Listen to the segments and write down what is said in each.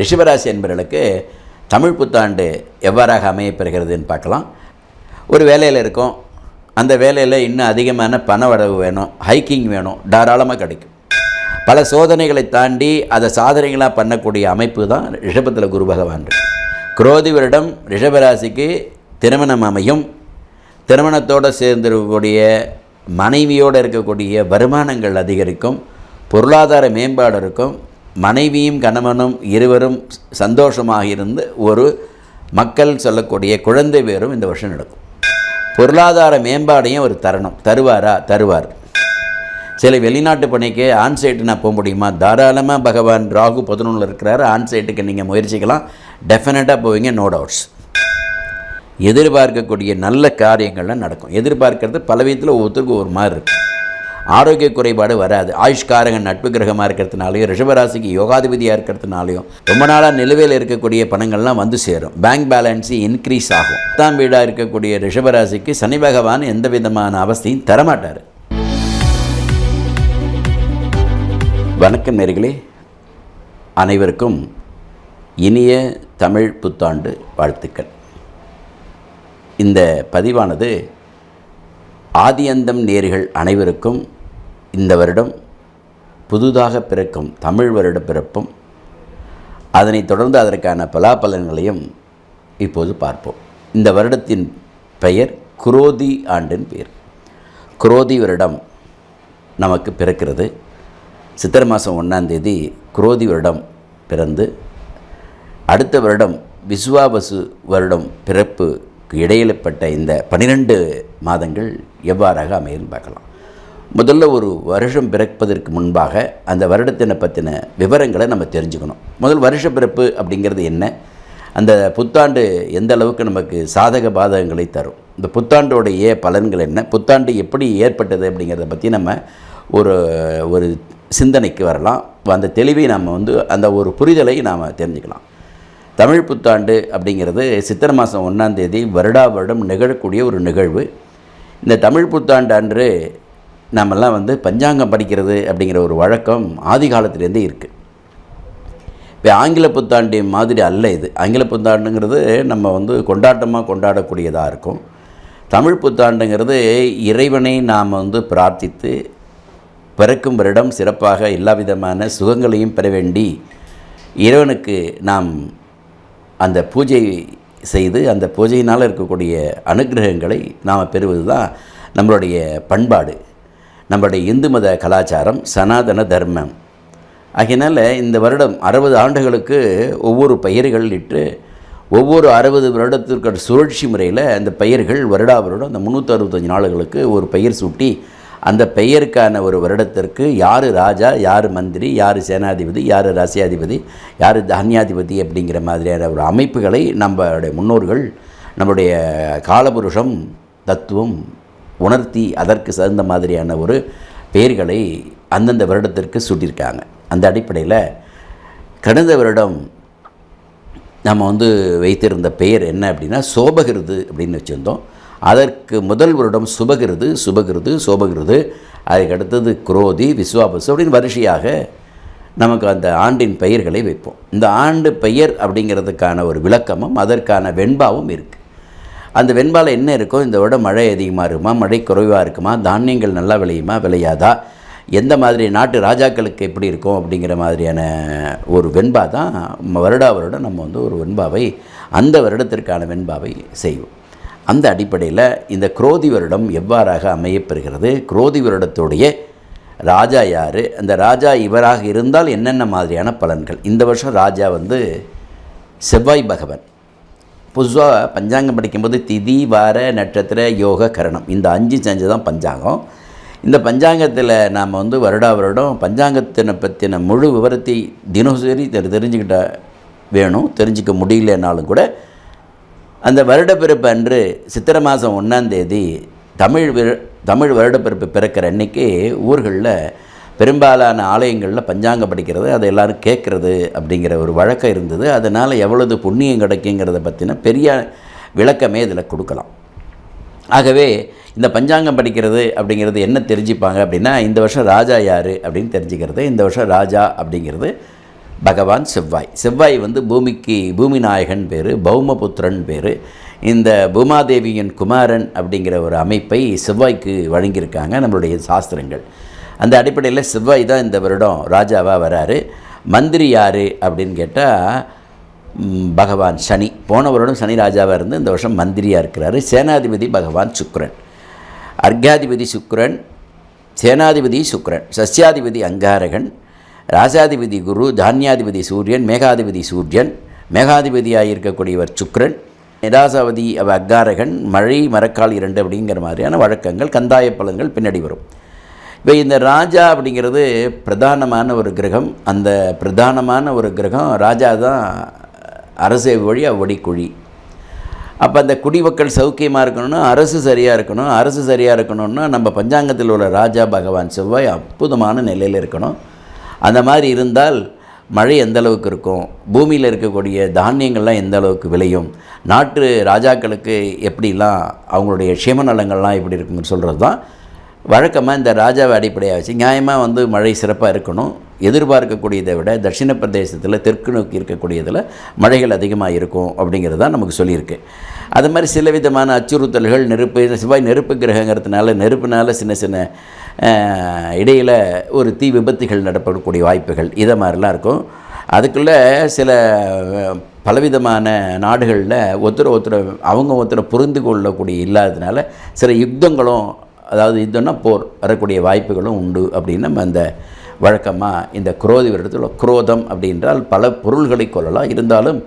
ரிஷபராசி என்பவர்களுக்கு தமிழ் புத்தாண்டு எவ்வாறாக அமையப்பெறுகிறதுன்னு பார்க்கலாம். ஒரு வேலையில் இருக்கும். அந்த வேலையில் இன்னும் அதிகமான பண வரவு வேணும். ஹைக்கிங் வேணும். தாராளமாக கிடைக்கும். பல சோதனைகளை தாண்டி அதை சாதனைகளாக பண்ணக்கூடிய அமைப்பு தான் ரிஷபத்தில் குரு பகவான் இருக்கு. குரோதி வருடம் ரிஷபராசிக்கு திருமணம் அமையும். திருமணத்தோடு சேர்ந்திருக்கக்கூடிய மனைவியோடு இருக்கக்கூடிய வருமானங்கள் அதிகரிக்கும். பொருளாதார மேம்பாடு இருக்கும். மனைவியும் கணவனும் இருவரும் சந்தோஷமாக இருந்து ஒரு மக்கள் சொல்லக்கூடிய குழந்தை பேரும் இந்த வருஷம் நடக்கும். பொருளாதார மேம்பாடையும் ஒரு தரணும். தருவாரா? தருவார். சில வெளிநாட்டு பணிக்கு ஆன்சைட்டு நான் போக முடியுமா? தாராளமாக பகவான் ராகு பதினொன்றில் இருக்கிறாரு. ஆன்சைட்டுக்கு நீங்கள் முயற்சிக்கலாம். டெஃபினட்டாக போவீங்க நோ டவுட்ஸ் எதிர்பார்க்கக்கூடிய நல்ல காரியங்கள்லாம் நடக்கும். எதிர்பார்க்கறது பல விதத்தில் ஒவ்வொருத்தருக்கும் ஒரு மாதிரி இருக்கும் ஆரோக்கிய குறைபாடு வராது. ஆயுஷ்காரகன் நட்பு கிரகமாக இருக்கிறதுனாலையும் ரிஷபராசிக்கு யோகாதிபதியாக இருக்கிறதுனாலையும் ரொம்ப நாளாக நிலுவையில் இருக்கக்கூடிய பணங்கள்லாம் வந்து சேரும். பேங்க் பேலன்ஸு இன்க்ரீஸ் ஆகும். பத்தாம் வீடாக இருக்கக்கூடிய ரிஷபராசிக்கு சனி பகவான் எந்த விதமான அவஸ்தையும் தரமாட்டார். வணக்கம் நேர்களே. அனைவருக்கும் இனிய தமிழ் புத்தாண்டு வாழ்த்துக்கள். இந்த பதிவானது ஆதியந்தம் நேர்கள் அனைவருக்கும் இந்த வருடம் புதுதாக பிறக்கும் தமிழ் வருட பிறப்பும் அதனைத் தொடர்ந்து அதற்கான பலாபலன்களையும் இப்போது பார்ப்போம். இந்த வருடத்தின் பெயர் குரோதி ஆண்டின் பெயர் குரோதி வருடம் நமக்கு பிறக்கிறது. சித்திரை மாதம் ஒன்றாந்தேதி குரோதி வருடம் பிறந்து அடுத்த வருடம் விஸ்வாபசு வருடம் பிறப்பு இடையிலப்பட்ட இந்த பன்னிரெண்டு மாதங்கள் எவ்வாறாக அமையும் பார்க்கலாம். முதல்ல ஒரு வருஷம் பிறப்பதற்கு முன்பாக அந்த வருடத்தினை பற்றின விவரங்களை நம்ம தெரிஞ்சுக்கணும். முதல் வருஷ பிறப்பு அப்படிங்கிறது என்ன? அந்த புத்தாண்டு எந்த அளவுக்கு நமக்கு சாதக பாதகங்களை தரும்? இந்த புத்தாண்டோடைய பலன்கள் என்ன? புத்தாண்டு எப்படி ஏற்பட்டது அப்படிங்கிறத பற்றி நம்ம ஒரு ஒரு சிந்தனைக்கு வரலாம். அந்த தெளிவை நாம் வந்து அந்த ஒரு புரிதலை நாம் தெரிஞ்சுக்கலாம். தமிழ் புத்தாண்டு அப்படிங்கிறது சித்திரை மாதம் ஒன்றாந்தேதி வருடா வருடம் நிகழக்கூடிய ஒரு நிகழ்வு. இந்த தமிழ் புத்தாண்டு அன்று நாமெல்லாம் வந்து பஞ்சாங்கம் படிக்கிறது அப்படிங்கிற ஒரு வழக்கம் ஆதி காலத்திலேருந்தே இருக்குது இப்போ ஆங்கில புத்தாண்டு மாதிரி அல்ல இது. ஆங்கில புத்தாண்டுங்கிறது நம்ம வந்து கொண்டாட்டமாக கொண்டாடக்கூடியதாக இருக்கும். தமிழ் புத்தாண்டுங்கிறது இறைவனை நாம் வந்து பிரார்த்தித்து பிறக்கும் வருடம் சிறப்பாக எல்லா விதமான சுகங்களையும் பெற வேண்டி இறைவனுக்கு நாம் அந்த பூஜை செய்து அந்த பூஜையினால் இருக்கக்கூடிய அனுகிரகங்களை நாம் பெறுவது தான் நம்மளுடைய பண்பாடு. நம்மளுடைய இந்து மத கலாச்சாரம் சனாதன தர்மம். ஆகையினால் இந்த வருடம் அறுபது ஆண்டுகளுக்கு ஒவ்வொரு பெயர்கள் இட்டு ஒவ்வொரு அறுபது வருடத்திற்கு சுழற்சி முறையில் அந்த பெயர்கள் வருடா வருடம் அந்த முந்நூற்றி அறுபத்தஞ்சு நாளுகளுக்கு ஒரு பெயர் சூட்டி அந்த பெயருக்கான ஒரு வருடத்திற்கு யார் ராஜா யார் மந்திரி யார் சேனாதிபதி யார் ரசியாதிபதி யார் தானியாதிபதி அப்படிங்கிற மாதிரியான ஒரு அமைப்புகளை நம்மளுடைய முன்னோர்கள் நம்முடைய காலபுருஷம் தத்துவம் உணர்த்தி அதற்கு தகுந்த மாதிரியான ஒரு பெயர்களை அந்தந்த வருடத்திற்கு சூட்டியிருக்காங்க. அந்த அடிப்படையில் கடந்த வருடம் நம்ம வந்து வைத்திருந்த பெயர் என்ன அப்படின்னா சோபகிருது அப்படின்னு வச்சுருந்தோம். அதற்கு முதல் வருடம் சுபகிருது சுபகிருது சோபகிருது அதுக்கு அடுத்தது குரோதி விஸ்வாபசு அப்படின்னு வரிசையாக நமக்கு அந்த ஆண்டின் பெயர்களை வைப்போம். இந்த ஆண்டு பெயர் அப்படிங்கிறதுக்கான ஒரு விளக்கமும் அதற்கான வெண்பாவும் இருக்குது அந்த வெண்பால் என்ன இருக்கோ இந்த விட மழை அதிகமாக இருக்குமா மழை குறைவாக இருக்குமா தானியங்கள் நல்லா விளையுமா விளையாதா? எந்த மாதிரி நாட்டு ராஜாக்களுக்கு எப்படி இருக்கும் அப்படிங்கிற மாதிரியான ஒரு வெண்பா தான் வருடா வருடம் நம்ம வந்து ஒரு வெண்பாவை அந்த வருடத்திற்கான வெண்பாவை செய்வோம். அந்த அடிப்படையில் இந்த குரோதி வருடம் எவ்வாறாக அமையப்பெறுகிறது? குரோதி வருடத்துடைய ராஜா யார்? அந்த ராஜா இவராக இருந்தால் என்னென்ன மாதிரியான பலன்கள்? இந்த வருஷம் ராஜா வந்து செவ்வாய் பகவன். பொதுவாக பஞ்சாங்கம் படிக்கும்போது திதி வார நட்சத்திர யோக கரணம். இந்த அஞ்சு செஞ்சு தான் பஞ்சாங்கம். இந்த பஞ்சாங்கத்தில் நாம் வந்து வருடா வருடம் பஞ்சாங்கத்தினை பற்றின முழு விவரத்தை தினசரி தெரி தெரிஞ்சுக்கிட்ட வேணும். தெரிஞ்சிக்க முடியலனாலும் கூட அந்த வருடப்பிறப்பு அன்று சித்திரை மாதம் ஒன்றாந்தேதி தமிழ் தமிழ் வருடப்பிறப்பு பிறக்கிற அன்னைக்கு ஊர்களில் பெரும்பாலான ஆலயங்களில் பஞ்சாங்கம் படிக்கிறது அதை எல்லோரும் கேட்குறது அப்படிங்கிற ஒரு வழக்கம் இருந்தது. அதனால் எவ்வளவு புண்ணியம் கிடைக்குங்கிறத பற்றின பெரிய விளக்கமே இதில் கொடுக்கலாம். ஆகவே இந்த பஞ்சாங்கம் படிக்கிறது அப்படிங்கிறது என்ன தெரிஞ்சுப்பாங்க அப்படின்னா இந்த வருஷம் ராஜா யார் அப்படின்னு தெரிஞ்சுக்கிறது இந்த வருஷம் ராஜா அப்படிங்கிறது பகவான் செவ்வாய். செவ்வாய் வந்து பூமிக்கு பூமி நாயகன் பேர் பௌமபுத்திரன் பேர். இந்த பூமாதேவியின் குமாரன் அப்படிங்கிற ஒரு அமைப்பை செவ்வாய்க்கு வழங்கியிருக்காங்க நம்மளுடைய சாஸ்திரங்கள். அந்த அடிப்படையில் செவ்வாய் தான் இந்த வருடம் ராஜாவாக வராரு. மந்திரி யார் அப்படின்னு கேட்டால் பகவான் சனி. போன வருடம் சனி ராஜாவாக இருந்து இந்த வருஷம் மந்திரியாக இருக்கிறாரு. சேனாதிபதி பகவான் சுக்ரன். அர்காதிபதி சுக்ரன் சேனாதிபதி சுக்ரன் சஸ்யாதிபதி அங்காரகன் ராசாதிபதி குரு தானியாதிபதி சூரியன் மேகாதிபதி சூரியன் மேகாதிபதியாக இருக்கக்கூடியவர் சுக்ரன் நிராசாவதி அவ அக்காரகன் மழை மரக்கால் இரண்டு அப்படிங்கிற மாதிரியான வழக்கங்கள் கந்தாய பலன்கள் பின்னாடி வரும். இப்போ இந்த ராஜா அப்படிங்கிறது பிரதானமான ஒரு கிரகம். அந்த பிரதானமான ஒரு கிரகம் ராஜா தான் அரசு வழி அவ்வடிக்குழி அப்போ அந்த குடிமக்கள் சௌக்கியமாக இருக்கணும்னா அரசு சரியாக இருக்கணும். அரசு சரியாக இருக்கணும்னா நம்ம பஞ்சாங்கத்தில் உள்ள ராஜா பகவான் செவ்வாய் அற்புதமான நிலையில் இருக்கணும். அந்த மாதிரி இருந்தால் மழை எந்த அளவுக்கு இருக்கும்? பூமியில் இருக்கக்கூடிய தானியங்கள்லாம் எந்த அளவுக்கு விளையும்? நாட்டு ராஜாக்களுக்கு எப்படிலாம் அவங்களுடைய க்ஷேம நலங்கள்லாம் எப்படி இருக்குன்னு சொல்கிறது தான் வழக்கமாக இந்த ராஜாவை அடிப்படையாக வச்சு நியாயமாக வந்து மழை சிறப்பாக இருக்கணும். எதிர்பார்க்கக்கூடியதை விட தட்சிண பிரதேசத்தில் தெற்கு நோக்கி இருக்கக்கூடியதில் மழைகள் அதிகமாக இருக்கும் அப்படிங்கிறது தான் நமக்கு சொல்லியிருக்கு. அது மாதிரி சில விதமான அச்சுறுத்தல்கள் நெருப்பு செவ்வாய் நெருப்பு கிரகங்கிறதுனால நெருப்புனால சின்ன சின்ன இடையில் ஒரு தீ விபத்துகள் நடப்படக்கூடிய வாய்ப்புகள் இதை மாதிரிலாம் இருக்கும். அதுக்குள்ளே சில பலவிதமான நாடுகளில் ஒருத்தர் ஒருத்தரை அவங்க ஒருத்தரை புரிந்து கொள்ளக்கூடிய இல்லாததுனால சில யுத்தங்களும் அதாவது இதுன்னா போர் வரக்கூடிய வாய்ப்புகளும் உண்டு அப்படின்னு நம்ம அந்த வழக்கமாக இந்த குரோதி வருடத்தில் குரோதம் அப்படின்றால் பல பொருள்களை கொள்ளலாம். இருந்தாலும்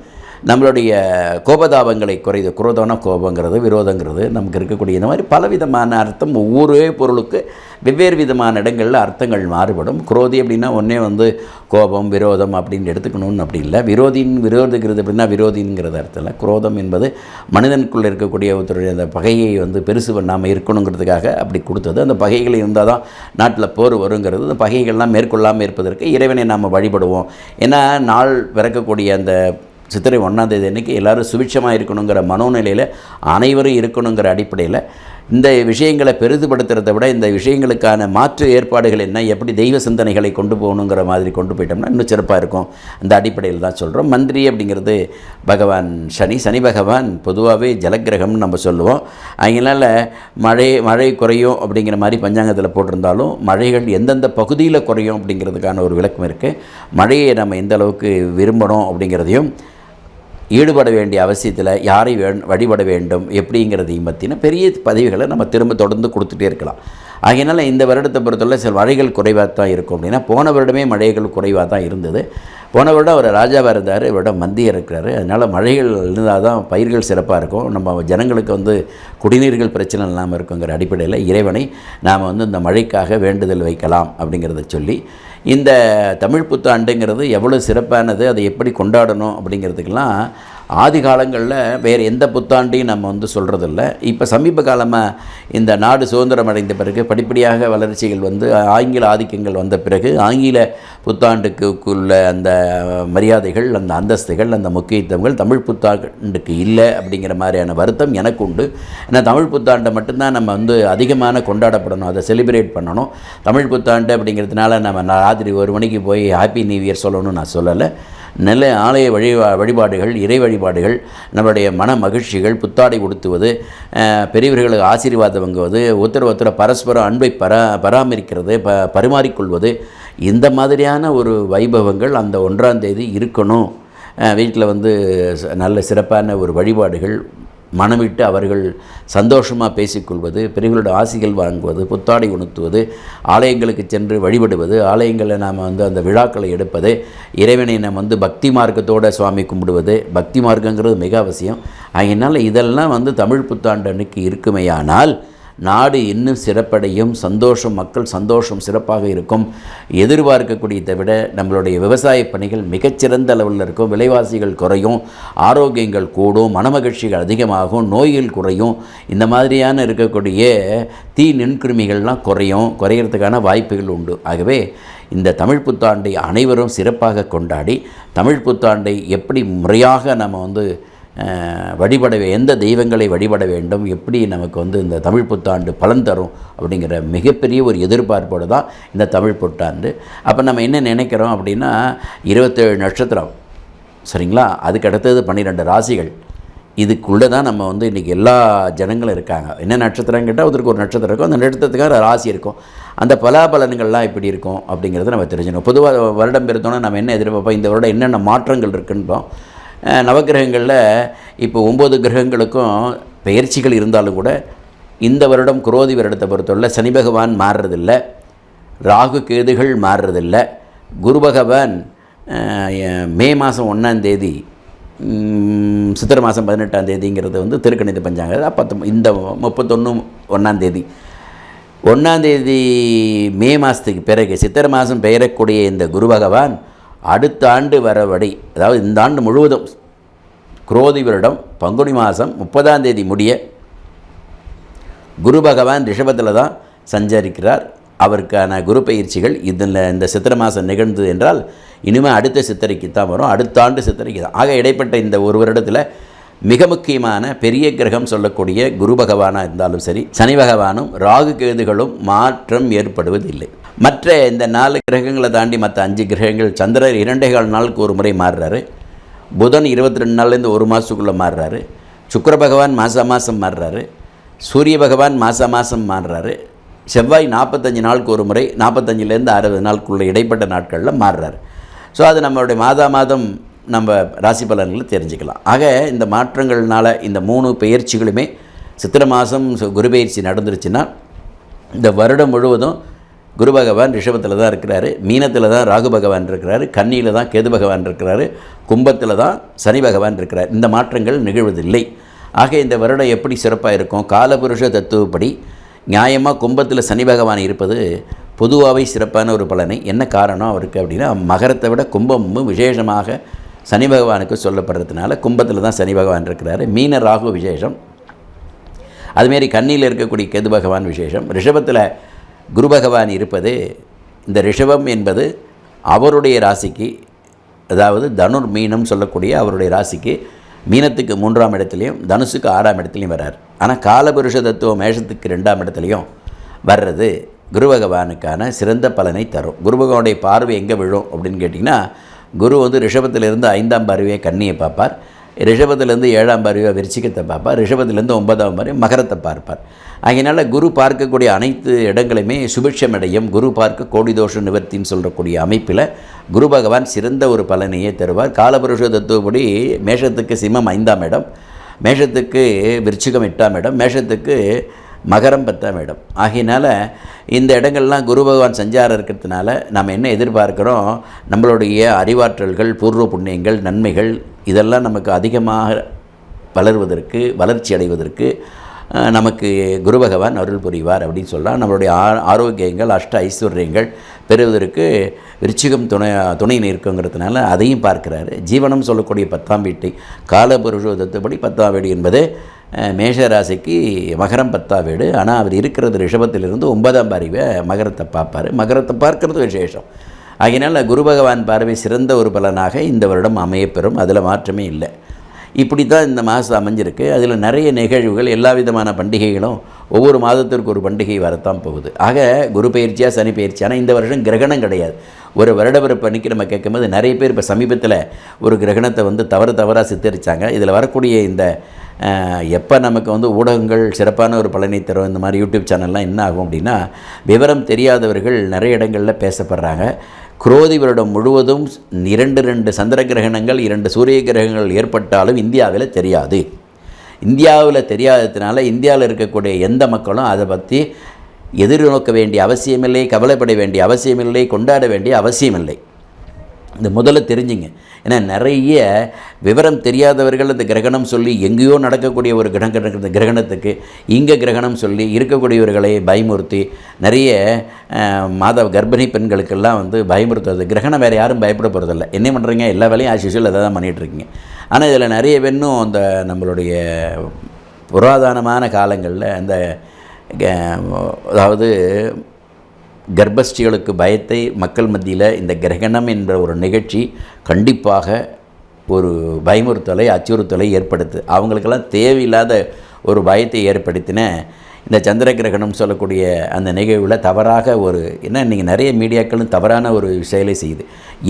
நம்மளுடைய கோபதாபங்களை குறைது குரோதன கோபங்கிறது விரோதங்கிறது நமக்கு இருக்கக்கூடிய இந்த மாதிரி பலவிதமான அர்த்தம் ஒவ்வொரு பொருளுக்கு வெவ்வேறு விதமான இடங்களில் அர்த்தங்கள் மாறுபடும். குரோதி அப்படின்னா ஒன்றே வந்து கோபம் விரோதம் அப்படின்னு எடுத்துக்கணும்னு அப்படி இல்லை. விரோதின் விரோதிக்கிறது அப்படின்னா விரோதிங்கிறது அர்த்தம் இல்லை. குரோதம் என்பது மனிதனுக்குள்ளே இருக்கக்கூடிய ஒருத்தருடைய அந்த பகையை வந்து பெருசு பண்ணாமல் இருக்கணுங்கிறதுக்காக அப்படி கொடுத்தது. அந்த பகைகள் இருந்தால் தான் நாட்டில் போர் வருங்கிறது. அந்த பகைகள்லாம் மேற்கொள்ளாமல் இருப்பதற்கு இறைவனை நாம் வழிபடுவோம். ஏன்னா நாள் பிறக்கக்கூடிய அந்த சித்திரை ஒன்றாந்தேதி அன்றைக்கி எல்லோரும் சுபிட்சமாக இருக்கணுங்கிற மனோநிலையில் அனைவரும் இருக்கணுங்கிற அடிப்படையில் இந்த விஷயங்களை பெரிதுபடுத்துறதை விட இந்த விஷயங்களுக்கான மாற்று ஏற்பாடுகள் என்ன எப்படி தெய்வ சிந்தனைகளை கொண்டு போகணுங்கிற மாதிரி கொண்டு போயிட்டோம்னா இன்னும் சிறப்பாக இருக்கும். அந்த அடிப்படையில் தான் சொல்கிறோம் மந்திரி அப்படிங்கிறது பகவான் சனி. சனி பகவான் பொதுவாகவே ஜலக்கிரகம்னு நம்ம சொல்லுவோம். அதனால் மழை மழை குறையும் அப்படிங்கிற மாதிரி பஞ்சாங்கத்தில் போட்டிருந்தாலும் மழைகள் எந்தெந்த பகுதியில் குறையும் அப்படிங்கிறதுக்கான ஒரு விளக்கம் இருக்குது மழையை நம்ம எந்த அளவுக்கு விரும்பணும் அப்படிங்கிறதையும் ஈடுபட வேண்டிய அவசியத்தில் யாரை வே வழிபட வேண்டும் எப்படிங்கிறதையும் பற்றின பெரிய பதவிகளை நம்ம திரும்ப தொடர்ந்து கொடுத்துட்டே இருக்கலாம். ஆகையினால் இந்த வருடத்தை பொறுத்தவரை சில மழைகள் குறைவாக தான் இருக்கும் அப்படின்னா போன வருடமே மழைகள் குறைவாக தான் இருந்தது. போன வருடம் அவர் ராஜாவாக இருந்தார் இவரிடம் மந்தியம் இருக்கிறாரு. அதனால் மழைகள் இருந்தால் தான் பயிர்கள் சிறப்பாக இருக்கும். நம்ம ஜனங்களுக்கு வந்து குடிநீர்கள் பிரச்சனை இல்லாமல் இருக்குங்கிற அடிப்படையில் இறைவனை நாம் வந்து இந்த மழைக்காக வேண்டுதல் வைக்கலாம் அப்படிங்கிறத சொல்லி இந்த தமிழ் புத்தாண்டுங்கிறது எவ்வளோ சிறப்பானது அதை எப்படி கொண்டாடணும் அப்படிங்கிறதுக்கெல்லாம் ஆதி காலங்களில் வேறு எந்த புத்தாண்டையும் நம்ம வந்து சொல்கிறதில்ல இப்போ சமீப காலமாக இந்த நாடு சுதந்திரம் அடைந்த பிறகு படிப்படியாக வளர்ச்சிகள் வந்து ஆங்கில ஆதிக்கங்கள் வந்த பிறகு ஆங்கில புத்தாண்டுக்குள்ள அந்த மரியாதைகள் அந்த அந்தஸ்துகள் அந்த முக்கியத்துவங்கள் தமிழ் புத்தாண்டுக்கு இல்லை அப்படிங்கிற மாதிரியான வருத்தம் எனக்கு உண்டு. ஏன்னா தமிழ் புத்தாண்டை மட்டும்தான் நம்ம வந்து அதிகமான கொண்டாடப்படணும் அதை செலிப்ரேட் பண்ணணும். தமிழ் புத்தாண்டு அப்படிங்கிறதுனால நம்ம ராத்திரி ஒரு மணிக்கு போய் ஹாப்பி நியூ இயர் சொல்லணும்னு நான் சொல்லலை. நல்ல ஆலய வழி வழிபாடுகள் இறை வழிபாடுகள் நம்மளுடைய மன மகிழ்ச்சிகள் புத்தாடை உடுத்துவது பெரியவர்களுக்கு ஆசீர்வாதம் வாங்குவது ஒருத்தர் ஒருத்தர் பரஸ்பரம் அன்பை பரா பராமரிக்கிறது ப பரிமாறிக்கொள்வது இந்த மாதிரியான ஒரு வைபவங்கள் அந்த ஒன்றாம் தேதி இருக்கணும். வீட்டில் வந்து நல்ல சிறப்பான ஒரு வழிபாடுகள் மனமிட்டு அவர்கள் சந்தோஷமாக பேசிக்கொள்வது பெரியவர்களோட ஆசிகள் வாங்குவது புத்தாடை உணர்த்துவது ஆலயங்களுக்கு சென்று வழிபடுவது ஆலயங்களில் நாம் வந்து அந்த விழாக்களை எடுப்பது இறைவனை நாம் வந்து பக்தி மார்க்கத்தோட சுவாமி கும்பிடுவது பக்தி மார்க்கங்கிறது மிக அவசியம். அதனால் இதெல்லாம் வந்து தமிழ் புத்தாண்டு அன்னைக்கு இருக்குமேயானால் நாடு இன்னும் சிறப்படையும் சந்தோஷம் மக்கள் சந்தோஷம் சிறப்பாக இருக்கும். எதிர்பார்க்கக்கூடியதை விட நம்மளுடைய விவசாய பணிகள் மிகச்சிறந்த அளவில் இருக்கும். விலைவாசிகள் குறையும் ஆரோக்கியங்கள் கூடும் மனமகிழ்ச்சிகள் அதிகமாகும் நோய்கள் குறையும். இந்த மாதிரியான இருக்கக்கூடிய தீ நுண்கிருமிகள்லாம் குறையும் குறையிறதுக்கான வாய்ப்புகள் உண்டு. ஆகவே இந்த தமிழ் புத்தாண்டை அனைவரும் சிறப்பாக கொண்டாடி தமிழ் புத்தாண்டை எப்படி முறையாக நம்ம வந்து வழிபட எந்த தெய்வங்களை வழிபட வேண்டும் எப்படி நமக்கு வந்து இந்த தமிழ் புத்தாண்டு பலன் தரும் அப்படிங்கிற மிகப்பெரிய ஒரு எதிர்பார்ப்போடு தான் இந்த தமிழ் புத்தாண்டு. அப்போ நம்ம என்ன நினைக்கிறோம் அப்படின்னா இருபத்தேழு நட்சத்திரம் சரிங்களா? அதுக்கு அடுத்தது பன்னிரெண்டு ராசிகள். இதுக்குள்ளே தான் நம்ம வந்து இன்றைக்கி எல்லா ஜனங்களும் இருக்காங்க. என்ன நட்சத்திரம் கேட்டால் ஒருத்தருக்கு ஒரு நட்சத்திரம் இருக்கும். அந்த நட்சத்திரத்துக்காக ராசி இருக்கும். அந்த பலாபலன்கள்லாம் எப்படி இருக்கும் அப்படிங்கிறத நம்ம தெரிஞ்சுக்கணும். பொதுவாக வருடம் பிறந்தோன்னா நம்ம என்ன எதிர்பார்ப்போம்? இந்த வருடம் என்னென்ன மாற்றங்கள் இருக்குன்றோம். நவகிரகங்களில் நவக்கிரகங்களில் இப்போ ஒம்பது கிரகங்களுக்கும் பெயர்ச்சிகள் இருந்தாலும் கூட இந்த வருடம் குரோதி வருடத்தை பொறுத்தவரை சனி பகவான் மாறுறதில்ல. ராகு கேதுகள் மாறுறதில்ல. குரு பகவான் மே மாதம் ஒன்றாந்தேதி சித்திர மாதம் பதினெட்டாம் தேதிங்கிறது வந்து திருக்கணித பஞ்சாங்க. பத்து இந்த முப்பத்தொன்று ஒன்றாந்தேதி ஒன்றாந்தேதி மே மாதத்துக்கு பிறகு சித்திரை மாதம் பெயரக்கூடிய இந்த குரு பகவான் அடுத்த ஆண்டு வரபடி அதாவது இந்த ஆண்டு முழுவதும் குரோதி வருடம் பங்குனி மாதம் முப்பதாம் தேதி முடிய குரு பகவான் ரிஷபத்தில் தான் சஞ்சரிக்கிறார். அவருக்கான குரு பயிற்சிகள் இதில் இந்த சித்திரை மாதம் நிகழ்ந்தது என்றால் இனிமேல் அடுத்த சித்திரைக்கு தான் வரும். அடுத்த ஆண்டு சித்திரைக்கு தான் ஆக இடைப்பட்ட இந்த ஒரு வருடத்தில் மிக முக்கியமான பெரிய கிரகம் சொல்லக்கூடிய குரு பகவானாக இருந்தாலும் சரி சனி பகவானும் ராகு கேதுகளும் மாற்றம் ஏற்படுவதில்லை. மற்ற இந்த நாலு கிரகங்களை தாண்டி மற்ற அஞ்சு கிரகங்கள் சந்திரர் இரண்டே கால் நாளுக்கு ஒரு முறை மாறுறாரு. புதன் இருபத்தி ரெண்டு நாள்லேருந்து ஒரு மாதத்துக்குள்ளே மாறுறாரு. சுக்கர பகவான் மாதம் மாதம் மாறுறாரு. சூரிய பகவான் மாதம் மாதம் மாறுறாரு. செவ்வாய் நாற்பத்தஞ்சு நாளுக்கு ஒரு முறை நாற்பத்தஞ்சிலேருந்து அறுபது நாளுக்குள்ள இடைப்பட்ட நாட்களில் மாறுறாரு. ஸோ அது நம்மளுடைய மாதா மாதம் நம்ம ராசி பலன்களை தெரிஞ்சுக்கலாம். ஆக இந்த மாற்றங்கள்னால இந்த மூணு பயிற்சிகளுமே சித்திரை மாதம் குரு பெயர்ச்சி நடந்துருச்சுன்னா இந்த வருடம் முழுவதும் குரு பகவான் ரிஷபத்தில் தான் இருக்கிறாரு மீனத்தில் தான் ராகு பகவான் இருக்கிறாரு கன்னியில் தான் கேது பகவான் இருக்கிறாரு கும்பத்தில் தான் சனி பகவான் இருக்கிறார். இந்த மாற்றங்கள் நிகழ்வதில்லை. ஆக இந்த வருடம் எப்படி சிறப்பாக இருக்கும்? காலபுருஷ தத்துவப்படி நியாயமாக கும்பத்தில் சனி பகவான் இருப்பது பொதுவாகவே சிறப்பான ஒரு பலனை. என்ன காரணம் அவருக்கு அப்படின்னா மகரத்தை விட கும்பமும் விசேஷமாக சனி பகவானுக்கு சொல்லப்படுறதுனால கும்பத்தில் தான் சனி பகவான் இருக்கிறாரு. மீன ராகு விசேஷம். அதுமாரி கண்ணியில் இருக்கக்கூடிய கேது பகவான் விசேஷம். ரிஷபத்தில் குரு பகவான் இருப்பது இந்த ரிஷபம் என்பது அவருடைய ராசிக்கு அதாவது தனுர் மீனம் சொல்லக்கூடிய அவருடைய ராசிக்கு மீனத்துக்கு மூன்றாம் இடத்துலையும் தனுசுக்கு ஆறாம் இடத்துலையும் வர்றார். ஆனால் காலபுருஷ தத்துவம் மேஷத்துக்கு ரெண்டாம் இடத்துலையும் வர்றது குரு பகவானுக்கான சிறந்த பலனை தரும். குரு பகவானுடைய பார்வை எங்கே விழும் அப்படின்னு கேட்டிங்கன்னா குரு வந்து ரிஷபத்திலிருந்து ஐந்தாம் பார்வையை கன்னியை பார்ப்பார். ரிஷபத்திலேருந்து ஏழாம் பார்வையை விருச்சிக்கத்தை பார்ப்பார். ரிஷபத்திலேருந்து ஒன்பதாம் பார்வை மகரத்தை பார்ப்பார். அதனால் குரு பார்க்கக்கூடிய அனைத்து இடங்களையுமே சுபிட்சமடையும். குரு பார்க்க கோடி தோஷ நிவர்த்தின்னு சொல்லக்கூடிய அமைப்பில் குரு பகவான் சிறந்த ஒரு பலனையே தருவார். காலபுருஷ தத்துவப்படி மேஷத்துக்கு சிம்மம் ஐந்தாம் இடம் மேஷத்துக்கு விருச்சிகம் எட்டாம் இடம் மேஷத்துக்கு மகரம் பத்தாம் இடம். ஆகையினால் இந்த இடங்கள்லாம் குரு பகவான் சஞ்சாரம் இருக்கிறதுனால நம்ம என்ன எதிர்பார்க்குறோம்? நம்மளுடைய அறிவாற்றல்கள் பூர்வ புண்ணியங்கள் நன்மைகள் இதெல்லாம் நமக்கு அதிகமாக வளர்வதற்கு வளர்ச்சி அடைவதற்கு நமக்கு குரு பகவான் அருள் புரிவார் அப்படின்னு சொல்லலாம் நம்மளுடைய ஆ ஆரோக்கியங்கள் அஷ்ட ஐஸ்வர்யங்கள் பெறுவதற்கு விருச்சிகம் துணை துணை நிற்குங்கிறதுனால அதையும் பார்க்கிறாரு. ஜீவனம் சொல்லக்கூடிய பத்தாம் வீட்டை காலபுருஷோதத்துப்படி பத்தாம் வீடு என்பது மேஷராசிக்கு மகரம் பத்தாம் வீடு. ஆனால் அவர் இருக்கிறது ரிஷபத்திலிருந்து ஒன்பதாம் பாரிவை மகரத்தை பார்ப்பார். மகரத்தை பார்க்கறது விசேஷம். ஆகையினால் குரு பகவான் பார்வை சிறந்த ஒரு பலனாக இந்த வருடம் அமையப்பெறும். அதில் மாற்றமே இல்லை. இப்படி தான் இந்த மாதம் அமைஞ்சிருக்கு. அதில் நிறைய நிகழ்வுகள் எல்லா விதமான பண்டிகைகளும் ஒவ்வொரு மாதத்திற்கு ஒரு பண்டிகை வரத்தான் போகுது. ஆக குரு பயிற்சியாக சனி பயிற்சி ஆனால் இந்த வருஷம் கிரகணம் கிடையாது. ஒரு வருடப்பிறப்பு அன்னைக்கு நம்ம கேட்கும்போது நிறைய பேர் இப்போ சமீபத்தில் ஒரு கிரகணத்தை வந்து தவறு தவறாக சித்தரித்தாங்க இதில் வரக்கூடிய இந்த எப்போ நமக்கு வந்து ஊடகங்கள் சிறப்பான ஒரு பலனை தரும் இந்த மாதிரி யூடியூப் சேனல்லாம் என்ன ஆகும் அப்படின்னா விவரம் தெரியாதவர்கள் நிறைய இடங்களில் பேசப்படுறாங்க. குரோதி வருடம் முழுவதும் இரண்டு ரெண்டு சந்திர கிரகணங்கள் இரண்டு சூரிய கிரகங்கள் ஏற்பட்டாலும் இந்தியாவில் தெரியாது. இந்தியாவில் தெரியாததுனால இந்தியாவில் இருக்கக்கூடிய எந்த மக்களும் அதை பற்றி எதிர்நோக்க வேண்டிய அவசியமில்லை கவலைப்பட வேண்டிய அவசியமில்லை கொண்டாட வேண்டிய அவசியமில்லை. இந்த முதல்ல தெரிஞ்சுங்க. ஏன்னா நிறைய விவரம் தெரியாதவர்கள் இந்த கிரகணம் சொல்லி எங்கேயோ நடக்கக்கூடிய ஒரு கிரக இந்த கிரகணத்துக்கு இங்கே கிரகணம் சொல்லி இருக்கக்கூடியவர்களை பயமுறுத்தி நிறைய அஹ், மாத கர்ப்பிணி பெண்களுக்கெல்லாம் வந்து பயமுறுத்துறது. கிரகணம் வேறு யாரும் பயப்பட போகிறதில்ல என்ன பண்ணுறீங்க எல்லா வேலையும் ஆசிஷியல் அதை தான் பண்ணிகிட்ருக்கீங்க ஆனால் இதில் நிறைய பெண்ணும் அந்த நம்மளுடைய புராதனமான காலங்களில் அந்த க- அதாவது கர்ப்பஸ்ரீகளுக்கு பயத்தை மக்கள் மத்தியில் இந்த கிரகணம் என்ற ஒரு நிகழ்ச்சி கண்டிப்பாக ஒரு பயமுறுத்தலை அச்சுறுத்தலை ஏற்படுத்து. அவங்களுக்கெல்லாம் தேவையில்லாத ஒரு பயத்தை ஏற்படுத்தின இந்த சந்திர கிரகணம் சொல்லக்கூடிய அந்த நிகழ்வில் தவறாக ஒரு என்ன இன்றைக்கி நிறைய மீடியாக்களும் தவறான ஒரு செயலை செய்யுது.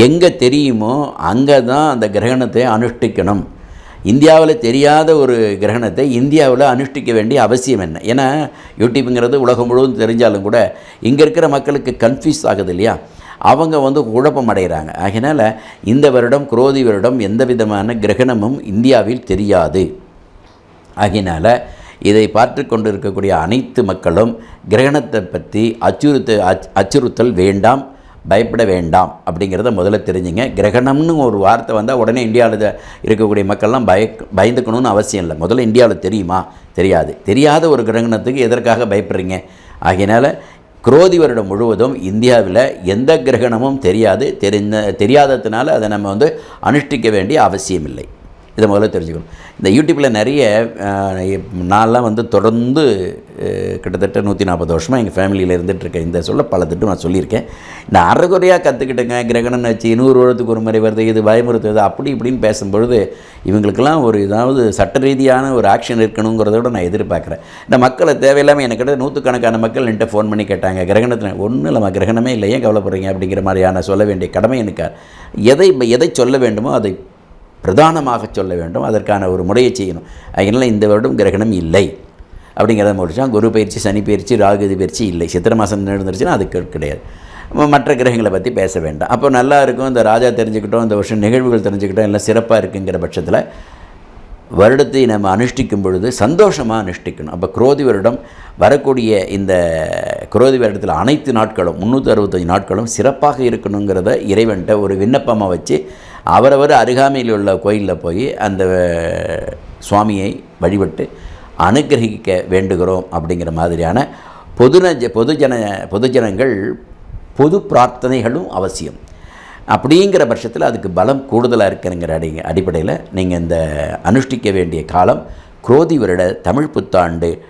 எங்கே தெரியுமோ அங்கே தான் அந்த கிரகணத்தை அனுஷ்டிக்கணும். இந்தியாவில் தெரியாத ஒரு கிரகணத்தை இந்தியாவில் அனுஷ்டிக்க வேண்டிய அவசியம் என்ன? ஏன்னா யூடியூப்புங்கிறது உலகம் முழுவதும் தெரிஞ்சாலும் கூட இங்கே இருக்கிற மக்களுக்கு கன்ஃபியூஸ் ஆகுது இல்லையா? அவங்க வந்து குழப்பம் அடைகிறாங்க. அதனால் இந்த வருடம் குரோதி வருடம் எந்த விதமான கிரகணமும் இந்தியாவில் தெரியாது. ஆகையினால் இதை பார்த்து கொண்டு இருக்கக்கூடிய அனைத்து மக்களும் கிரகணத்தை பற்றி அச்சுறுத்த அச் அச்சுறுத்தல் வேண்டாம். பயப்பட வேண்டாம் அப்படிங்கிறத முதல்ல தெரிஞ்சுங்க. கிரகணம்னு ஒரு வார்த்தை வந்தால் உடனே இந்தியாவில் இருக்கக்கூடிய மக்கள்லாம் பய பயந்துக்கணும்னு அவசியம் இல்லை. முதல்ல இந்தியாவில் தெரியுமா? தெரியாது. தெரியாத ஒரு கிரகணத்துக்கு எதற்காக பயப்படுறீங்க? ஆகையினால் குரோதி வருடம் முழுவதும் இந்தியாவில் எந்த கிரகணமும் தெரியாது. தெரிந்த தெரியாததுனால அதை நம்ம வந்து அனுஷ்டிக்க வேண்டிய அவசியம் இல்லை இதை முதல்ல தெரிஞ்சுக்கணும். இந்த யூடியூப்பில் நிறைய நான்லாம் வந்து தொடர்ந்து கிட்டத்தட்ட நூற்றி நாற்பது வருஷமாக எங்கள் ஃபேமிலியில் இருந்துகிட்ருக்கேன் இந்த சொல்ல பல திட்டம் நான் சொல்லியிருக்கேன். நான் அறகுறையாக கற்றுக்கிட்டேங்க கிரகணம் வச்சு நூறு வருடத்துக்கு ஒரு முறை வருது இது பயமுறுத்துவது அப்படி இப்படின்னு பேசும்பொழுது இவங்களுக்கெல்லாம் ஒரு இதாவது சட்ட ரீதியான ஒரு ஆக்ஷன் இருக்கணுங்கிறத விட நான் எதிர்பார்க்குறேன். இந்த மக்களை தேவையில்லாமல் எனக்கு நூற்றுக்கணக்கான மக்கள் என்கிட்ட ஃபோன் பண்ணி கேட்டாங்க. கிரகணத்தில் ஒன்றும் இல்லைம்மா கிரகணமே இல்லை ஏன் கவலைப்படுறீங்க அப்படிங்கிற மாதிரியான சொல்ல வேண்டிய கடமை எனக்கு. எதை எதை சொல்ல வேண்டுமோ அதை பிரதானமாக சொல்ல வேண்டும். அதற்கான ஒரு முறையை செய்யணும். அதனால் இந்த வருடம் கிரகணம் இல்லை. அப்படிங்கிறத முடிச்சா குரு பயிற்சி சனி பயிற்சி ராகுதி பயிற்சி இல்லை. சித்திர மாதம் நடந்துருச்சுன்னா அதுக்கு கிடையாது. மற்ற கிரகங்களை பற்றி பேச வேண்டாம். அப்போ நல்லா இருக்கும். இந்த ராஜா தெரிஞ்சுக்கிட்டோம் இந்த வருஷம் நிகழ்வுகள் தெரிஞ்சுக்கிட்டோம் எல்லாம் சிறப்பாக இருக்குங்கிற பட்சத்தில் வருடத்தை நம்ம அனுஷ்டிக்கும் பொழுது சந்தோஷமாக அனுஷ்டிக்கணும். அப்போ குரோதி வருடம் வரக்கூடிய இந்த குரோதி வருடத்தில் அனைத்து நாட்களும் முந்நூற்றி அறுபத்தஞ்சு நாட்களும் சிறப்பாக இருக்கணுங்கிறத இறைவன்கிட்ட ஒரு விண்ணப்பமாக வச்சு அவரவர் அருகாமையில் உள்ள கோயிலில் போய் அந்த சுவாமியை வழிபட்டு அனுகிரகிக்க வேண்டுகிறோம் அப்படிங்கிற மாதிரியான பொதுன பொதுஜன பொதுஜனங்கள் பொது பிரார்த்தனைகளும் அவசியம். அப்படிங்கிற பட்சத்தில் அதுக்கு பலம் கூடுதலாக இருக்குங்கிற அடி அடிப்படையில் நீங்கள் இந்த அனுஷ்டிக்க வேண்டிய காலம் குரோதி வருட தமிழ் புத்தாண்டு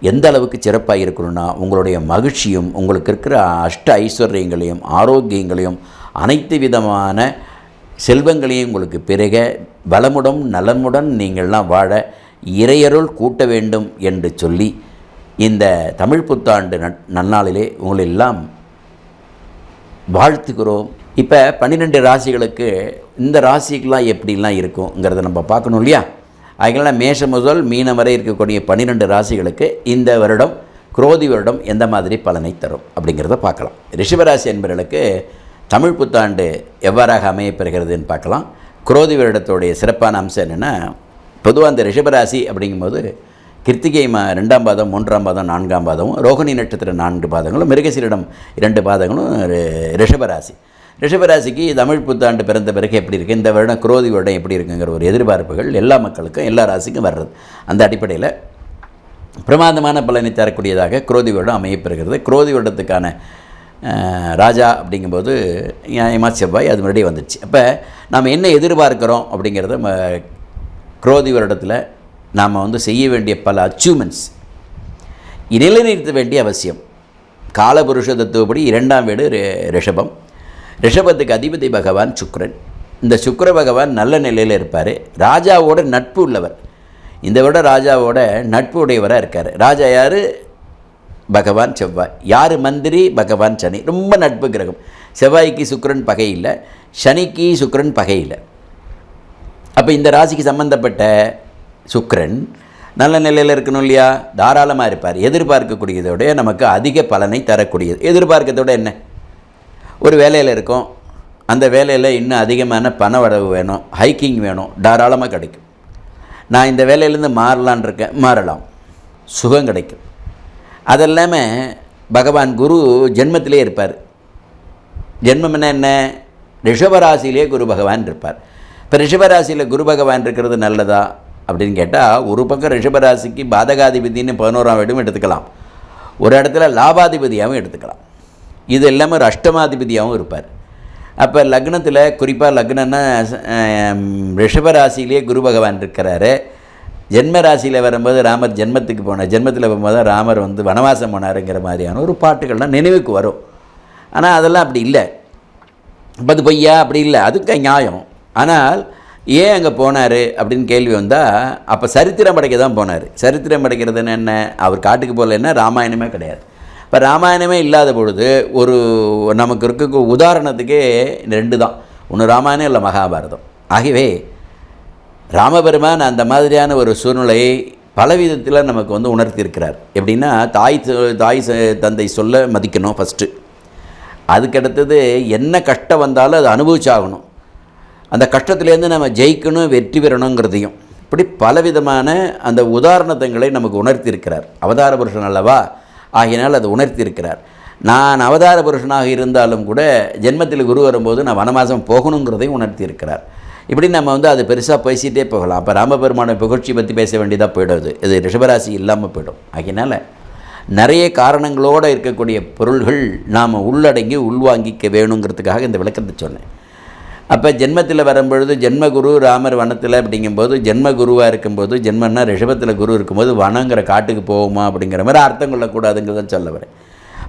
எந்த அளவுக்கு சிறப்பாக இருக்கணும்னா உங்களுடைய மகிழ்ச்சியும் உங்களுக்கு இருக்கிற அஷ்ட ஐஸ்வர்யங்களையும் ஆரோக்கியங்களையும் அனைத்து விதமான செல்வங்களையும் உங்களுக்கு பெருக வளமுடன் நலமுடன் நீங்கள்லாம் வாழ இறையருள் கூட்ட வேண்டும் என்று சொல்லி இந்த தமிழ் புத்தாண்டு நன்னாளிலே உங்களெல்லாம் வாழ்த்துக்கிறோம் இப்போ பன்னிரெண்டு ராசிகளுக்கு இந்த ராசிக்கெலாம் எப்படிலாம் இருக்குங்கிறத நம்ம பார்க்கணும் இல்லையா? அதுக்கெல்லாம் மேஷம் முதல் மீனம் வரை இருக்கக்கூடிய பன்னிரெண்டு ராசிகளுக்கு இந்த வருடம் குரோதி வருடம் எந்த மாதிரி பலனை தரும் அப்படிங்கிறத பார்க்கலாம். ரிஷபராசி என்பவர்களுக்கு தமிழ் புத்தாண்டு எவ்வாறாக அமையப்பெறுகிறதுன்னு பார்க்கலாம். குரோதி வருடத்துடைய சிறப்பான அம்சம் என்னென்னா பொதுவாக அந்த ரிஷபராசி அப்படிங்கும்போது கிருத்திகை மா ரெண்டாம் பாதம் மூன்றாம் பாதம் நான்காம் பாதமும் ரோகிணி நட்சத்திரம் நான்கு பாதங்களும் மிருகசீரிடம் இரண்டு பாதங்களும் ரிஷபராசி. ரிஷபராசிக்கு தமிழ் புத்தாண்டு பிறந்த பிறகு எப்படி இருக்குது இந்த வருடம் குரோதி வருடம் எப்படி இருக்குங்கிற ஒரு எதிர்பார்ப்புகள் எல்லா மக்களுக்கும் எல்லா ராசிக்கும் வர்றது. அந்த அடிப்படையில் பிரமாதமான பலனை தரக்கூடியதாக குரோதி வருடம் அமையப்பெறுகிறது குரோதி வருடத்துக்கான ராஜா அப்படிங்கும்போது நியாயமாக செவ்வாய் அது முன்னாடியே வந்துடுச்சு அப்போ நாம் என்ன எதிர்பார்க்குறோம்? அப்படிங்கிறத குரோதி வருடத்தில் நாம் வந்து செய்ய வேண்டிய பல அச்சீவ்மெண்ட்ஸ் நிலைநிறுத்த வேண்டிய அவசியம். காலபுருஷ தத்துவப்படி இரண்டாம் வீடு ரிஷபம். ரிஷபத்துக்கு அதிபதி பகவான் சுக்ரன் இந்த சுக்கர பகவான் நல்ல நிலையில் இருப்பார். ராஜாவோட நட்பு உள்ளவர். இந்த விட ராஜாவோட நட்பு உடையவராக இருக்கார். ராஜா யார்? பகவான் செவ்வாய். யார் மந்திரி? பகவான் சனி. ரொம்ப நட்பு கிரகம். செவ்வாய்க்கு சுக்கரன் பகை இல்லை சனிக்கு சுக்கரன் பகை இல்லை. அப்போ இந்த ராசிக்கு சம்மந்தப்பட்ட சுக்கரன் நல்ல நிலையில் இருக்கணும் இல்லையா? தாராளமாக இருப்பார். எதிர்பார்க்கக்கூடியதோடைய நமக்கு அதிக பலனை தரக்கூடியது. எதிர்பார்க்கத்தோட என்ன? ஒரு வேலையில் இருக்கோம். அந்த வேலையில் இன்னும் அதிகமான பண வரவு வேணும். ஹைக்கிங் வேணும். தாராளமாக கிடைக்கும். நான் இந்த வேலையிலேருந்து மாறலான் இருக்கேன். மாறலாம். சுகம் கிடைக்கும். அதெல்லாமல் பகவான் குரு ஜென்மத்திலே இருப்பார். ஜென்மம் என்ன? என்ன குரு பகவான் இருப்பார். இப்போ ரிஷபராசியில் குரு பகவான் இருக்கிறது நல்லதா? அப்படின்னு கேட்டால் ஒரு பக்கம் ரிஷபராசிக்கு பாதகாதிபதினு பதினோராம் வீடும் எடுத்துக்கலாம். ஒரு இடத்துல லாபாதிபதியாகவும் எடுத்துக்கலாம். இது எல்லாமே ஒரு அஷ்டமாதிபதியாகவும் இருப்பார். அப்போ லக்னத்தில் குறிப்பாக லக்னன்னா ரிஷபராசிலேயே குரு பகவான் இருக்கிறாரு. ஜென்ம ராசியில் வரும்போது ராமர் ஜென்மத்துக்கு போனார். ஜென்மத்தில் போகும்போது ராமர் வந்து வனவாசம் போனாருங்கிற மாதிரியான ஒரு பாட்டுகள்லாம் நினைவுக்கு வரும். ஆனால் அதெல்லாம் அப்படி இல்லை. அது பொய்யா? அப்படி இல்லை. அதுக்கு நியாயம். ஆனால் ஏன் அங்கே போனார்? அப்படின்னு கேள்வி வந்தால் அப்போ சரித்திரம் படைக்க தான் போனார். சரித்திரம் படைக்கிறதுன்னு என்ன? அவர் காட்டுக்கு போகலன்னா ராமாயணமே கிடையாது. இப்போ ராமாயணமே இல்லாத பொழுது ஒரு நமக்கு இருக்க உதாரணத்துக்கே ரெண்டு தான். ஒன்று ராமாயணம் இல்லை மகாபாரதம். ஆகவே ராமபெருமான் அந்த மாதிரியான ஒரு சூழ்நிலையை பலவிதத்தில் நமக்கு வந்து உணர்த்தியிருக்கிறார். எப்படின்னா தாய் தாய் ச- தந்தை சொல்ல மதிக்கணும் ஃபஸ்ட்டு அதுக்கடுத்தது என்ன கஷ்டம் வந்தாலும் அதை அனுபவிச்சாகணும். அந்த கஷ்டத்துலேருந்து நம்ம ஜெயிக்கணும் வெற்றி பெறணுங்கிறதையும். இப்படி பலவிதமான அந்த உதாரணத்தங்களை நமக்கு உணர்த்தியிருக்கிறார். அவதார புருஷன் அல்லவா? ஆகையினால் அதை உணர்த்தியிருக்கிறார். நான் அவதார புருஷனாக இருந்தாலும் கூட ஜென்மத்தில் குரு வரும்போது நான் வனவாசம் போகணுங்கிறதையும் உணர்த்தியிருக்கிறார். இப்படி நம்ம வந்து அது பெருசாக பேசிகிட்டே போகலாம். அப்போ ராமபெருமான புகழ்ச்சி பற்றி பேச வேண்டியதாக போயிடுது. இது ரிஷபராசி இல்லாமல் போயிடும். அதனால் நிறைய காரணங்களோடு இருக்கக்கூடிய பொருள்கள் நாம் உள்ளடங்கி உள்வாங்கிக்க வேணுங்கிறதுக்காக இந்த விளக்கத்தை சொன்னேன். அப்போ ஜென்மத்தில் வரும்பொழுது ஜென்மகுரு ராமர் வனத்தில் அப்படிங்கும்போது ஜென்மகுருவாக இருக்கும்போது ஜென்மன்னா ரிஷபத்தில் குரு இருக்கும்போது வனங்கிற காட்டுக்கு போகுமா அப்படிங்கிற மாதிரி அர்த்தம் கொள்ளக்கூடாதுங்கிறத சொல்ல வரேன்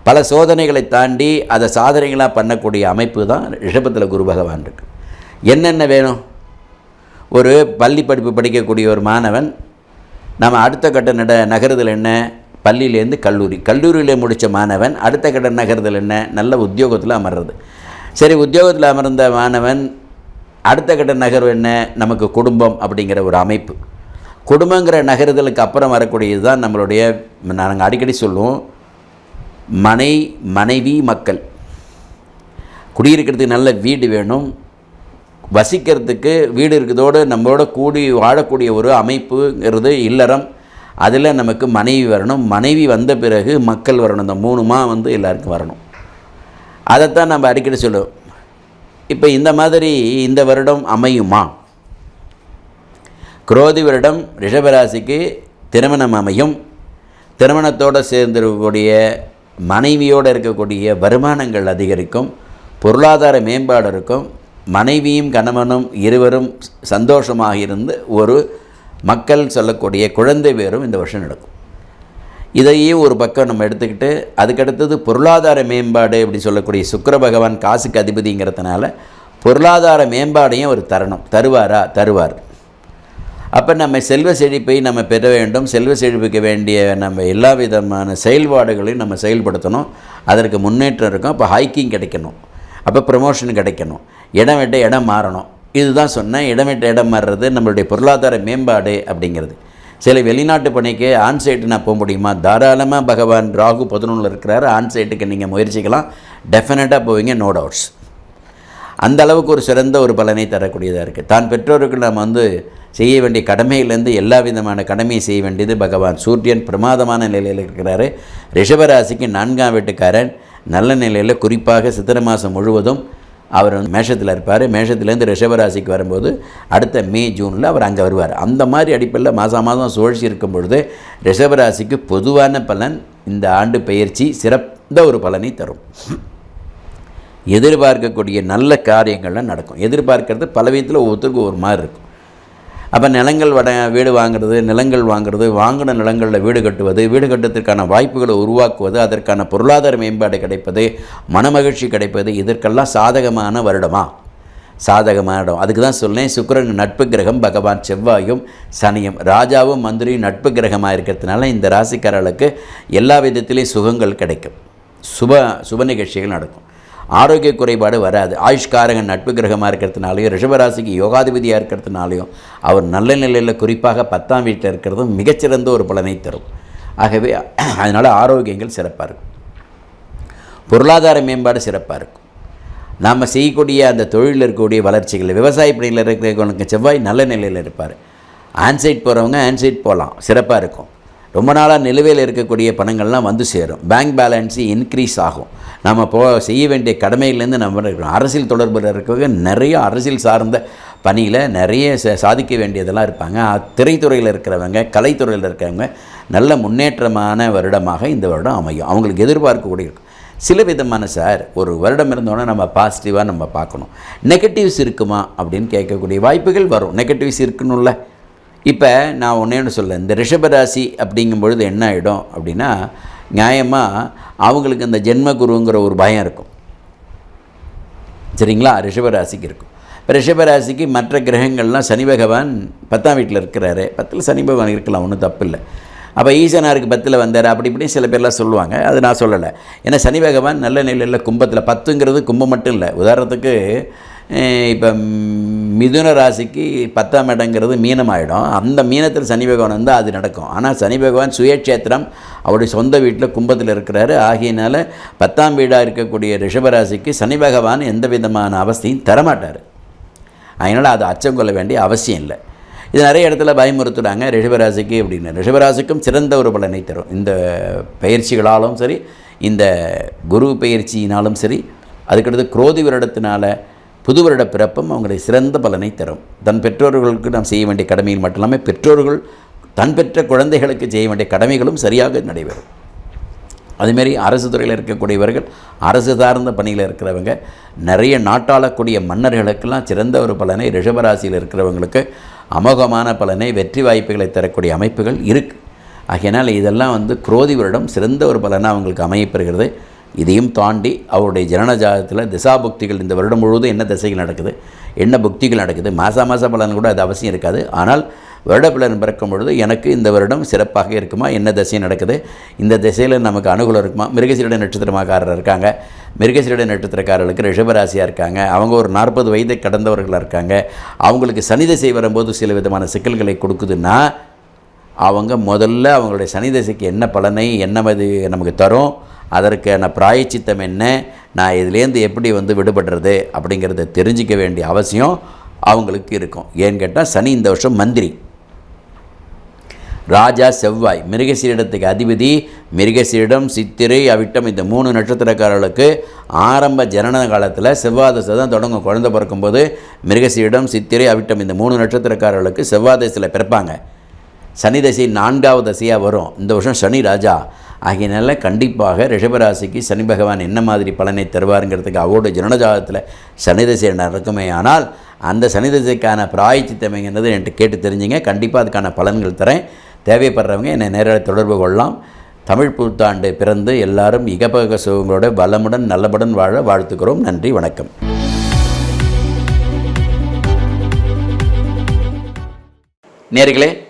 பல சோதனைகளை தாண்டி அதை சாதனைகளாக பண்ணக்கூடிய அமைப்பு தான் ரிஷபத்தில் குரு பகவான் இருக்கு. என்னென்ன வேணும்? ஒரு பள்ளி படிப்பு படிக்கக்கூடிய ஒரு மாணவன் நம்ம அடுத்த கட்ட நட நகருதல் என்ன? பள்ளியிலேருந்து கல்லூரி. கல்லூரியில் முடித்த மாணவன் அடுத்த கட்ட நகருதல் என்ன? நல்ல உத்தியோகத்தில் அமர்றது. சரி உத்தியோகத்தில் அமர்ந்த மாணவன் அடுத்த கட்ட நகர்வு என்ன? நமக்கு குடும்பம் அப்படிங்கிற ஒரு அமைப்பு. குடும்பங்கிற நகருதலுக்கு அப்புறம் வரக்கூடியது தான் நம்மளுடைய நாங்கள் அடிக்கடி சொல்லுவோம் மனை மனைவி மக்கள். குடியிருக்கிறதுக்கு நல்ல வீடு வேணும் வசிக்கிறதுக்கு வீடு இருக்கிறதோடு நம்மளோட கூடி வாழக்கூடிய ஒரு அமைப்புங்கிறது இல்லறம். அதில் நமக்கு மனைவி வரணும். மனைவி வந்த பிறகு மக்கள் வரணும். இந்த மூணுமா வந்து எல்லாருக்கும் வரணும். அதைத்தான் நம்ம அடிக்கடி சொல்லுவோம். இப்போ இந்த மாதிரி இந்த வருடம் அமையுமா? குரோதி வருடம் ரிஷபராசிக்கு திருமணம் அமையும். திருமணத்தோடு சேர்ந்திருக்கக்கூடிய மனைவியோடு இருக்கக்கூடிய வருமானங்கள் அதிகரிக்கும். பொருளாதார மேம்பாடு இருக்கும். மனைவியும் கணவனும் இருவரும் சந்தோஷமாக இருந்து ஒரு மக்கள் சொல்லக்கூடிய குழந்தை பேரும் இந்த வருஷம் நடக்கும். இதையும் ஒரு பக்கம் நம்ம எடுத்துக்கிட்டு அதுக்கடுத்தது பொருளாதார மேம்பாடு அப்படி சொல்லக்கூடிய சுக்கர பகவான் காசுக்கு அதிபதிங்கிறதுனால பொருளாதார மேம்பாடையும் அவர் தரணும். தருவாரா? தருவார். அப்போ நம்ம செல்வ செழிப்பை நம்ம பெற வேண்டும். செல்வ செழிப்புக்கு வேண்டிய நம்ம எல்லா விதமான செயல்பாடுகளையும் நம்ம செயல்படுத்தணும். அதற்கு முன்னேற்றம் இருக்கும். அப்போ ஹைக்கிங் கிடைக்கணும். அப்போ ப்ரமோஷன் கிடைக்கணும். இடம் விட்ட இடம் மாறணும். இதுதான் சொன்னேன். இடம் விட்ட இடம் மாறுறது நம்மளுடைய பொருளாதார மேம்பாடு அப்படிங்கிறது. சில வெளிநாட்டு பணிக்கு ஆன்சைட்டு நான் போக முடியுமா? தாராளமாக பகவான் ராகு பதினொன்றில் இருக்கிறாரு. ஆன்சைட்டுக்கு நீங்கள் முயற்சிக்கலாம். டெஃபினட்டாக போவீங்க நோ டவுட்ஸ் அந்த அளவுக்கு ஒரு சிறந்த ஒரு பலனை தரக்கூடியதாக இருக்குது தான் பெற்றோருக்கு நாம் வந்து செய்ய வேண்டிய கடமையிலேருந்து எல்லா விதமான கடமையை செய்ய வேண்டியது பகவான். சூரியன் பிரமாதமான நிலையில் இருக்கிறாரு. ரிஷபராசிக்கு நான்காம் வீட்டுக்காரன். நல்ல நிலையில் குறிப்பாக சித்திரை மாதம் முழுவதும் அவர் மேஷத்தில் இருப்பார். மேஷத்துலேருந்து ரிஷபராசிக்கு வரும்போது அடுத்த மே ஜூனில் அவர் அங்கே வருவார். அந்த மாதிரி அடிப்படையில் மாதம் மாதம் சுழற்சி இருக்கும் பொழுது ரிஷபராசிக்கு பொதுவான பலன் இந்த ஆண்டு பயிற்சி சிறந்த ஒரு பலனை தரும். எதிர்பார்க்கக்கூடிய நல்ல காரியங்கள்லாம் நடக்கும். எதிர்பார்க்கறது பல விதத்தில் ஒவ்வொருத்தருக்கும் ஒரு மாதிரி இருக்கும். அப்போ நிலங்கள் வட வீடு வாங்குறது நிலங்கள் வாங்குறது வாங்கின நிலங்களில் வீடு கட்டுவது வீடு கட்டுவதற்கான வாய்ப்புகளை உருவாக்குவது அதற்கான பொருளாதார மேம்பாடு கிடைப்பது மனமகிழ்ச்சி கிடைப்பது இதற்கெல்லாம் சாதகமான வருடமா? சாதகமான இடம். அதுக்கு தான் சொன்னேன் சுக்கரன் நட்பு கிரகம் பகவான் செவ்வாயும் சனியும் ராஜாவும் மந்திரியும் நட்பு கிரகமாக இருக்கிறதுனால இந்த ராசிக்காரர்களுக்கு எல்லா விதத்திலையும் சுகங்கள் கிடைக்கும். சுப சுப நிகழ்ச்சிகள் நடக்கும். ஆரோக்கிய குறைபாடு வராது. ஆயுஷ்காரகன் நட்பு கிரகமாக இருக்கிறதுனாலையும் ரிஷபராசிக்கு யோகாதிபதியாக இருக்கிறதுனாலையும் அவர் நல்ல நிலையில் குறிப்பாக பத்தாம் வீட்டில் இருக்கிறதும் மிகச்சிறந்த ஒரு பலனை தரும். ஆகவே அதனால் ஆரோக்கியங்கள் சிறப்பாக இருக்கும். பொருளாதார மேம்பாடு சிறப்பாக இருக்கும். நாம் செய்யக்கூடிய அந்த தொழிலில் இருக்கக்கூடிய வளர்ச்சிகள் விவசாய பணியில் இருக்கிறவங்களுக்கு செவ்வாய் நல்ல நிலையில் இருப்பார். ஆன்சைட் போகிறவங்க ஆன்சைட் போகலாம் சிறப்பாக இருக்கும். ரொம்ப நாளாக நிலுவையில் இருக்கக்கூடிய பணங்கள்லாம் வந்து சேரும். பேங்க் பேலன்ஸு இன்க்ரீஸ் ஆகும். நம்ம போ செய்ய வேண்டிய கடமையிலேருந்து நம்ம இருக்கிறோம் அரசியல் தொடர்பில் இருக்கவங்க நிறைய அரசியல் சார்ந்த பணியில் நிறைய ச- சாதிக்க வேண்டியதெல்லாம் இருப்பாங்க. திரைத்துறையில் இருக்கிறவங்க கலைத்துறையில் இருக்கிறவங்க நல்ல முன்னேற்றமான வருடமாக இந்த வருடம் அமையும். அவங்களுக்கு எதிர்பார்க்கக்கூடிய இருக்கும். சில விதமான சார் ஒரு வருடம் இருந்தோன்னே நம்ம பாசிட்டிவாக நம்ம பார்க்கணும். நெகட்டிவ்ஸ் இருக்குமா அப்படின்னு கேட்கக்கூடிய வாய்ப்புகள் வரும். நெகட்டிவ்ஸ் இருக்கணும்ல இப்போ நான் ஒன்றே ஒன்று சொல்ல இந்த ரிஷபராசி அப்படிங்கும் பொழுது என்ன ஆகிடும் அப்படின்னா நியாயமாக அவங்களுக்கு இந்த ஜென்ம குருங்கிற ஒரு பயம் இருக்கும். சரிங்களா? ரிஷபராசிக்கு இருக்கும். இப்போ இப்போ ரிஷபராசிக்கு மற்ற கிரகங்கள்லாம் சனி பகவான் பத்தாம் வீட்டில் இருக்கிறாரு. பத்தில் சனி பகவான் இருக்கலாம் ஒன்றும் தப்பு இல்லை. அப்போ ஈசனாருக்கு பத்தில் வந்தார் அப்படி இப்படி சில பேர்லாம் சொல்லுவாங்க. அது நான் சொல்லலை. ஏன்னா சனி பகவான் நல்ல நிலையில் கும்பத்தில் பத்துங்கிறது கும்பம் மட்டும் இல்லை. உதாரணத்துக்கு இப்போ மிதுன ராசிக்கு பத்தாம் இடங்கிறது மீனமாயிடும். அந்த மீனத்தில் சனி பகவான் வந்து அது நடக்கும். ஆனால் சனி பகவான் சுயக்ஷேத்திரம் அவருடைய சொந்த வீட்டில் கும்பத்தில் இருக்கிறாரு. ஆகியனால பத்தாம் வீடாக இருக்கக்கூடிய ரிஷபராசிக்கு சனி பகவான் எந்த விதமான அவஸ்தையும் தரமாட்டார். அதனால் அது அச்சம் கொள்ள வேண்டிய அவசியம் இல்லை. இது நிறைய இடத்துல பயமுறுத்துறாங்க. ரிஷபராசிக்கு அப்படின்னு. ரிஷபராசிக்கும் சிறந்த ஒரு பலனை தரும். இந்த பயிற்சிகளாலும் சரி இந்த குரு பயிற்சியினாலும் சரி அதுக்கடுத்து குரோதி வருடத்தினால புது வருட பிறப்பும் அவங்களுக்கு சிறந்த பலனை தரும். தன் பெற்றோர்களுக்கு நாம் செய்ய வேண்டிய கடமையில் மட்டும் இல்லாமல் பெற்றோர்கள் தன் பெற்ற குழந்தைகளுக்கு செய்ய வேண்டிய கடமைகளும் சரியாக நடைபெறும். அதுமாரி அரசு துறையில் இருக்கக்கூடியவர்கள் அரசு சார்ந்த பணியில் இருக்கிறவங்க நிறைய நாட்டாளக்கூடிய மன்னர்களுக்கெல்லாம் சிறந்த ஒரு பலனை ரிஷபராசியில் இருக்கிறவங்களுக்கு அமோகமான பலனை வெற்றி வாய்ப்புகளை தரக்கூடிய அமைப்புகள் இருக்குது ஆகையினால் இதெல்லாம் வந்து குரோதி வருடம் சிறந்த ஒரு பலனாக அவங்களுக்கு அமையப்பெறுகிறது இதையும் தாண்டி அவருடைய ஜனன ஜாதகத்தில் திசா இந்த வருடம் முழுவதும் என்ன திசைகள் நடக்குது என்ன புக்திகள் நடக்குது மாத மாத பலன் கூட அது அவசியம் இருக்காது. ஆனால் வருட பலன் பிறக்கும் பொழுது எனக்கு இந்த வருடம் சிறப்பாக இருக்குமா என்ன திசை நடக்குது இந்த திசையில் நமக்கு அனுகூலம் இருக்குமா? மிருகசீரட நட்சத்திரமாக்காரர் இருக்காங்க. மிருகசீரட நட்சத்திரக்காரர்களுக்கு ரிஷபராசியாக இருக்காங்க. அவங்க ஒரு நாற்பது வயதை கடந்தவர்களாக இருக்காங்க. அவங்களுக்கு சனி திசை வரும்போது சில விதமான சிக்கல்களை கொடுக்குதுன்னா அவங்க முதல்ல அவங்களுடைய சனிதசைக்கு என்ன பலனை என்ன அது நமக்கு தரும் அதற்கான பிராயச்சித்தம் என்ன நான் இதுலேருந்து எப்படி வந்து விடுபடுறது அப்படிங்கிறத தெரிஞ்சிக்க வேண்டிய அவசியம் அவங்களுக்கு இருக்கும். ஏன்னு கேட்டால் சனி இந்த வருஷம் மந்திரி. ராஜா செவ்வாய் மிருகசீரிடத்துக்கு அதிபதி மிருகசீரிடம் சித்திரை அவிட்டம் இந்த மூணு நட்சத்திரக்காரர்களுக்கு ஆரம்ப ஜனன காலத்தில் செவ்வாதசை தான் தொடங்கும். குழந்தை பிறக்கும்போது மிருகசீரிடம் சித்திரை அவிட்டம் இந்த மூணு நட்சத்திரக்காரர்களுக்கு செவ்வாதசையில் பிறப்பாங்க. சனி தசை நான்காவது தசையாக வரும். இந்த வருஷம் சனி ராஜா. ஆகையினால கண்டிப்பாக ரிஷபராசிக்கு சனி பகவான் என்ன மாதிரி பலனை தருவாருங்கிறதுக்கு அவரோட ஜனனஜாதத்தில் சனி தசை நடக்குமே. ஆனால் அந்த சனி தசைக்கான பிராய்ச்சித்தமைங்கிறது என்கிட்ட கேட்டு தெரிஞ்சுங்க. கண்டிப்பாக அதுக்கான பலன்கள் தரேன். தேவைப்படுறவங்க என்னை நேரில் தொடர்பு கொள்ளலாம். தமிழ் புத்தாண்டு பிறந்து எல்லாரும் இகபக சுகங்களோட வளமுடன் நல்லபுடன் வாழ வாழ்த்துக்கிறோம். நன்றி வணக்கம். நேர்களே